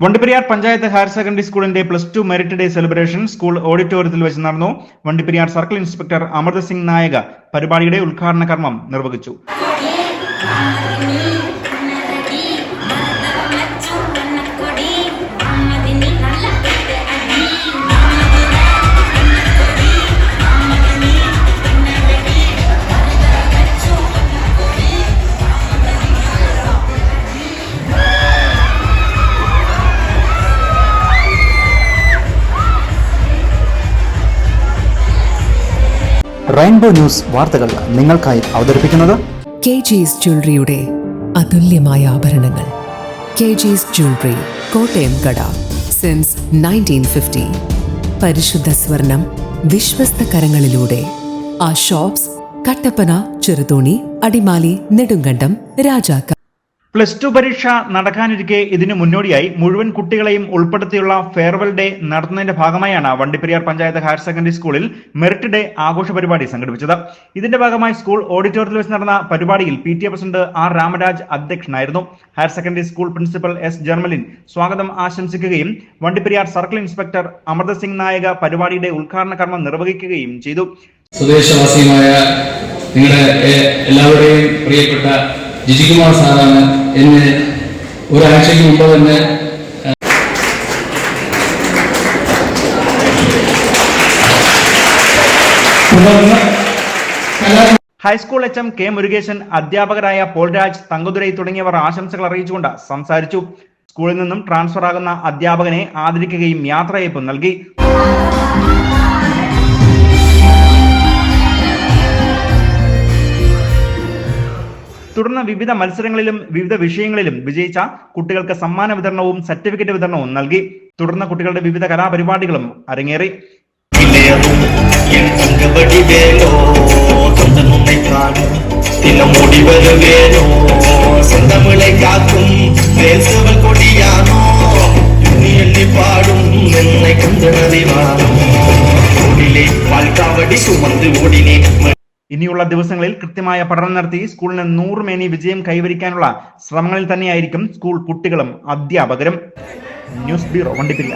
Vandiperiyar panchayat higher secondary സ്കൂളിന്റെ plus two merit day celebration school ഓഡിറ്റോറിയത്തിൽ വെച്ച് നടന്നു. വണ്ടിപ്പെരിയാർ സർക്കിൾ ഇൻസ്പെക്ടർ അമൃത സിംഗ് നായക പരിപാടിയുടെ ഉദ്ഘാടന കർമ്മം നിർവഹിച്ചു റെയിൻബോ ന്യൂസ് വാർത്തകൾ നിങ്ങൾക്കായി അവതരിപ്പിക്കുന്നത് കെ ജിസ് ജ്വല്ലറിയുടെ അതുല്യമായ ആഭരണങ്ങൾ. കെ ജിസ് ജ്വല്ലറി കോട്ടയം കട സിൻസ് നയന്റീൻ ഫിഫ്റ്റി പരിശുദ്ധ സ്വർണം വിശ്വസ്ത കരങ്ങളിലൂടെ. ആ ഷോപ്സ് കട്ടപ്പന ചെറുതോണി അടിമാലി നെടുങ്കണ്ടം രാജാക്ക. പ്ലസ് ടു പരീക്ഷ നടക്കാനിരിക്കെ ഇതിനു മുന്നോടിയായി മുഴുവൻ കുട്ടികളെയും ഉൾപ്പെടുത്തിയുള്ള ഫെയർവെൽ ഡേ നടത്തുന്നതിന്റെ ഭാഗമായാണ് വണ്ടിപ്പെരിയാർ പഞ്ചായത്ത് ഹയർ സെക്കൻഡറി സ്കൂളിൽ മെറിറ്റ് ഡേ ആഘോഷ പരിപാടി സംഘടിപ്പിച്ചത്. ഇതിന്റെ ഭാഗമായി സ്കൂൾ ഓഡിറ്റോറിയത്തിൽ വെച്ച് നടന്ന പരിപാടിയിൽ P T A president R Ramaraj അധ്യക്ഷനായിരുന്നു. Higher secondary school principal S Jermalin സ്വാഗതം ആശംസിക്കുകയും വണ്ടിപ്പെരിയാർ സർക്കിൾ ഇൻസ്പെക്ടർ അമൃത സിംഗ് നായക പരിപാടിയുടെ ഉദ്ഘാടന കർമ്മം നിർവഹിക്കുകയും ചെയ്തു. സ്വദേശവാസിയുമായ നിങ്ങളുടെ എല്ലാവരുടെയും പ്രിയപ്പെട്ട ജിജികുമാർ സാറാണ് എന്നെ ഒരാഴ്ചയ്ക്ക് മുമ്പ് തന്നെ high school H M K Murugesan അധ്യാപകരായ പോൾരാജ് തങ്കുതുരൈ തുടങ്ങിയവർ ആശംസകൾ അറിയിച്ചുകൊണ്ട് സംസാരിച്ചു. സ്കൂളിൽ നിന്നും ട്രാൻസ്ഫർ ആകുന്ന അധ്യാപകനെ ആദരിക്കുകയും യാത്രയയപ്പ് നൽകി. തുടർന്ന് വിവിധ മത്സരങ്ങളിലും വിവിധ വിഷയങ്ങളിലും വിജയിച്ച കുട്ടികൾക്ക് സമ്മാന വിതരണവും സർട്ടിഫിക്കറ്റ് വിതരണവും നൽകി. തുടർന്ന് കുട്ടികളുടെ വിവിധ കലാപരിപാടികളും അരങ്ങേറി. പാടും എന്നെ കണ്ടറിവാണോ പാൽക്കാവടി ഓടിനെ ഇനിയുള്ള ദിവസങ്ങളിൽ കൃത്യമായ പഠനം നടത്തി സ്കൂളിന് നൂറ് മേനി വിജയം കൈവരിക്കാനുള്ള ശ്രമങ്ങളിൽ തന്നെയായിരിക്കും സ്കൂൾ കുട്ടികളും അധ്യാപകരും. News bureau വണ്ടിപ്പില്ല